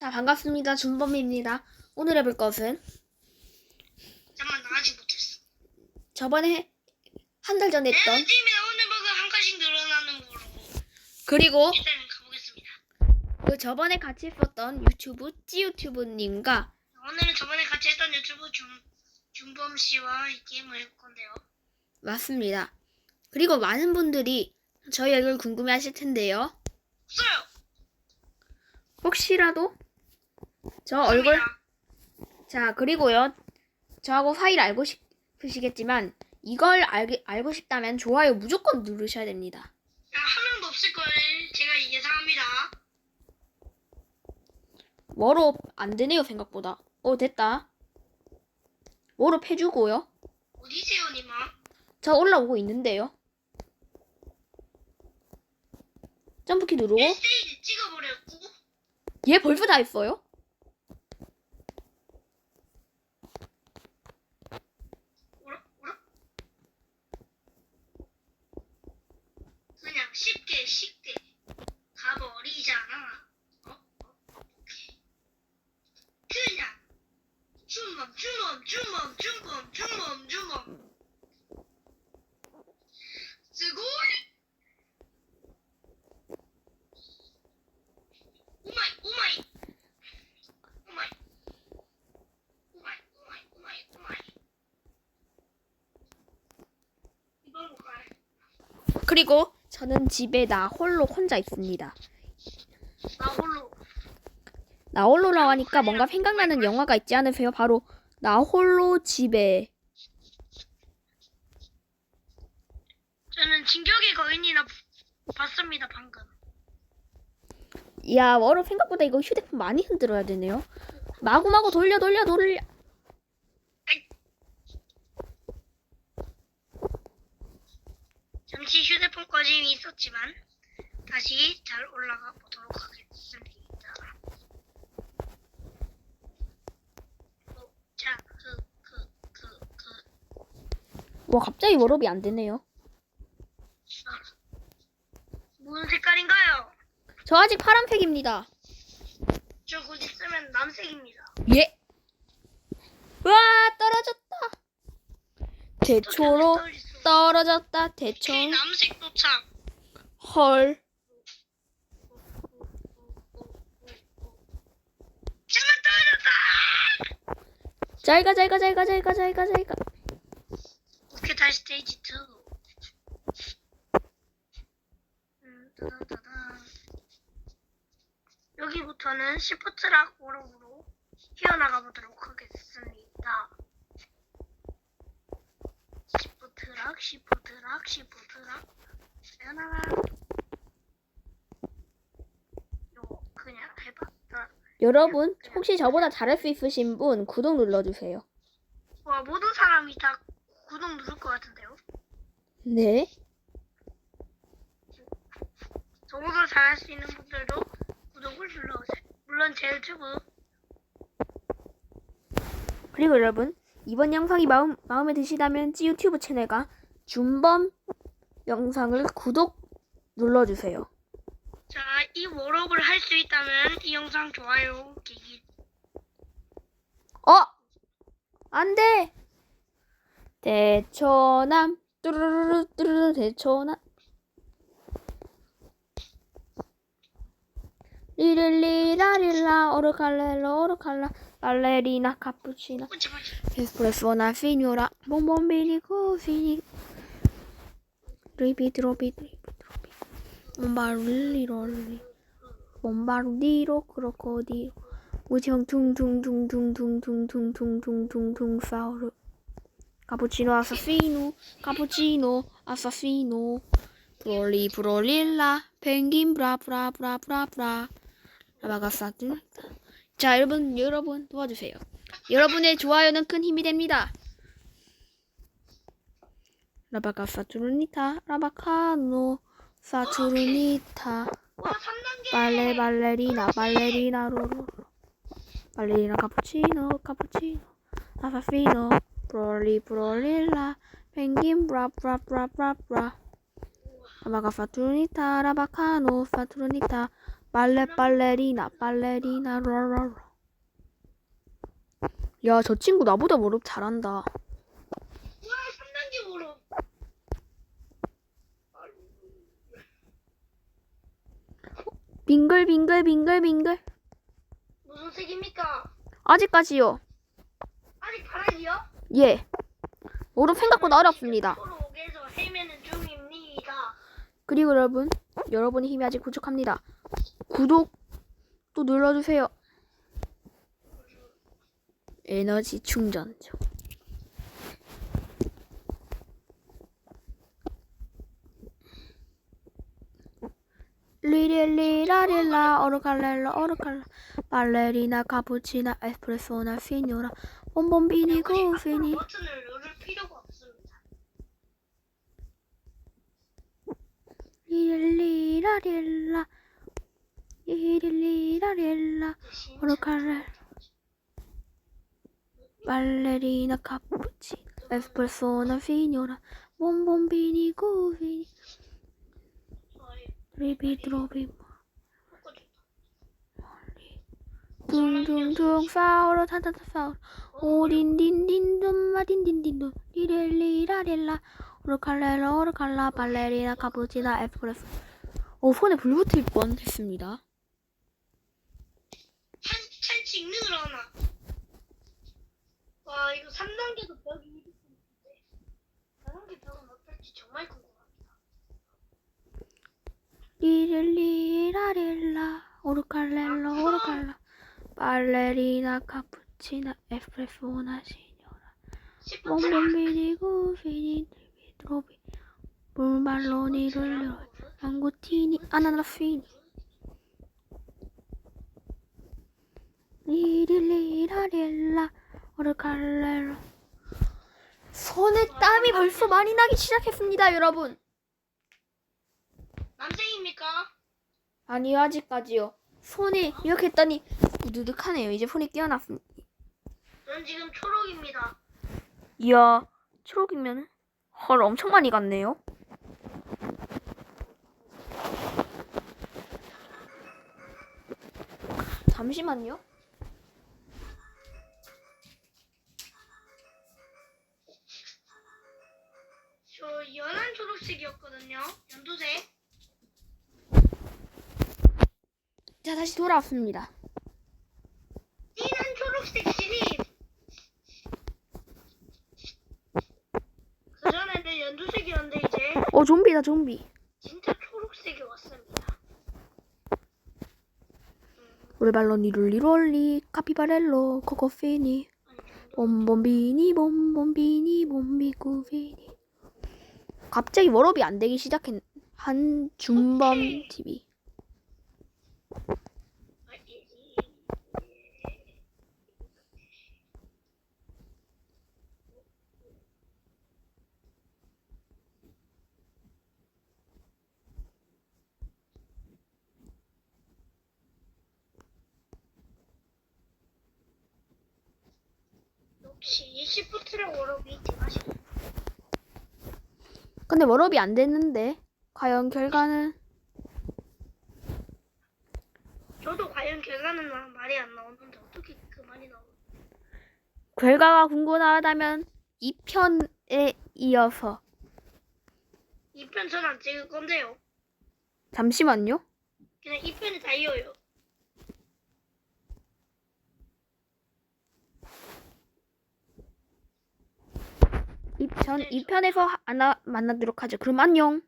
자, 반갑습니다. 준범입니다. 오늘 해볼 것은 잠깐만 나 아직 못했어. 저번에 한 달 전에 했던 에너지면 오늘 먹은 한 칸씩 늘어나는 거로 그리고 일단 가보겠습니다. 그 저번에 같이 했었던 유튜브 찌유튜브님과 오늘은 저번에 같이 했던 유튜브 준 준범 씨와 이 게임을 할 건데요. 맞습니다. 그리고 많은 분들이 저희 얼굴 궁금해 하실 텐데요. 없어요. 혹시라도 저 얼굴. 자 그리고요 저하고 사이를 알고 싶으시겠지만 이걸 알, 알고 싶다면 좋아요 무조건 누르셔야 됩니다. 야, 한 명도 없을 걸 제가 예상합니다. 워로 안 되네요 생각보다. 오 됐다. 워로 해주고요. 어디세요, 니마? 저 올라오고 있는데요. 점프키 누르고 1스테이지 찍어버렸고 얘 벌써 다 했어요? 뭐라 뭐라? 그냥 쉽게 쉽게 가버리잖아. 어? 어? 오케이. 그냥 주멈 주멈 주멈 주멈 주멈 주멈. 스고이. 오마이 오마이 오마이? 그리고 저는 집에 나 홀로 혼자 있습니다. 나 홀로 나 홀로라고 하니까 뭔가 생각나는 영화가 있지 않으세요? 바로 나 홀로 집에 저는 진격의 거인이나 봤습니다 방금 야 워로 생각보다 이거 휴대폰 많이 흔들어야 되네요. 마구마구 돌려 돌려 돌려 잠시 휴대폰 꺼짐이 있었지만 다시 잘 올라가 보도록 하겠습니다 어, 자, 그, 그, 그, 그 와 갑자기 워업이 안 되네요. 무슨 색깔인가요? 저 아직 파란색입니다. 저 곧 있으면 남색입니다 예. 와 떨어졌다. 대초로 떨어 졌다. 대초 오케이 남색 도착 헐. 잠깐 떨어졌다 잘가 잘가 잘가 잘가 잘가 잘가. 오케이 다시 스테이지 2 음. 여기부터는 시프트락 오락으로 휘어나가 보도록 하겠습니다 시프트락 시프트락 시프트락 휘어나가 요 그냥 나- 여러분 혹시 저보다 잘할 수 있으신 분 구독 눌러주세요. 와 모든 사람이 다 구독 누를 것 같은데요 네. 저보다 잘할 수 있는 분들도 구독을 눌러주세요. 물론 제 유튜브 그리고 여러분 이번 영상이 마음, 마음에 드시다면 찌 유튜브 채널과 준범 영상을 구독 눌러주세요. 자, 이 워업을 할 수 있다면 이 영상 좋아요 기기. 어! 안 돼! 대초남 뚜루루루 뚜루루 대초남 리릴리 라릴라 오르칼렐로 오르칼라 발레리나 카푸치나 어. 에스프레소나 시뇨라 봄봄비니 코피니 리피트 로피트 리피트 로피트 몬바룰리 롤리 몬바루디로 크로코디로 우청 퉁퉁퉁퉁퉁퉁퉁퉁퉁퉁퉁 사우르 카푸치노 아사시노 카푸치노 아사시노 브롤리 브롤릴라 펭귄 브라브라브라브라브라 라바가사드 자 여러분 여러분 도와주세요. 여러분의 좋아요는 큰 힘이 됩니다. 라바가 사투르니타 라바카노 사투르니타. 와, 3단계. 발레 발레리나 발레리나 로로로. 발레리나 카푸치노 카푸치노. 아사피노 브롤리 브롤릴라. 펭귄 브라브라브라브라 라바가 사투르니타 라바카노 사투르니타 빨래 빨래리나 빨래리나 라라라. 야, 저 친구 나보다 무릎 잘한다. 와 3단계 무릎. 빙글 빙글 빙글 빙글. 무슨 색입니까? 아직까지요. 아직 파란이요? 예. 무릎 생각보다 어렵습니다. 그리고 여러분, 여러분의 힘이 아직 부족합니다. 구독 또 눌러주세요. 에너지 충전 중. 리릴리라릴라 오르갈렐라 오르갈라 발레리나 카푸치나 에스프레소나 피뇨라 봄봄비니 구피니 버튼을 누를 필요가 없습니다. 리릴리라릴라. 리릴리라릴라. 대신 오르갈렐 발레리나 카푸치나 에스프레소나 피뇨라. 봄봄비니 저의 리비드로비. 둥둥둥 싸우러 타타타 싸우러. 오딘딘딘 둠마 딘딘딘 리렐리라렐라 오르칼레라 오르칼라 발레리나 카푸치나 에스프레소 어 손에 불 붙을 뻔했습니다 한참 찍는 하나. 와 이거 3단계도 벽이 있는데 4단계 벽은 어떨지 정말 궁금합니다. 리렐리라렐라 오르칼렐라 오르칼라 발레리나 카푸치나 10분 트라. 몽몽비니고 피니 드 로비. 물말로니 룰루 랑구티니 아나나피니. 리릴리라릴라 오르칼렐라 손에 땀이 벌써 많이 나기 시작했습니다 여러분. 남생입니까? 아니요 아직까지요. 손이 이렇게 했더니 우두둑하네요. 이제 손이 깨어났습니다. 저는 지금 초록입니다. 이야 초록이면 헐 엄청 많이 갔네요 잠시만요 저 연한 초록색이었거든요. 연두색. 자 다시 돌아왔습니다 진한 초록색 신입. 그 전에는 연두색이었는데 이제 어 좀비다 좀비 진짜 초록색이 왔습니다. 오레발로 니 룰리롤리 카피바렐로 코코피니 봄봄비니 봄봄비니 봄비구비니 갑자기 워업이 안 되기 시작한 한 준범. TV 역시 시프트랑 워럭이 대맛이 근데 워업이 안 됐는데 과연 결과는? 저도 과연 결과는 나- 말이 안 나오는데 어떻게 그만이 나오는 결과가 궁금하다면 2편에 이어서. 2편 전 안 찍을 건데요. 잠시만요. 그냥 2편이 다 이어요. 2편 2편에서 하나 만나도록 하죠. 그럼 안녕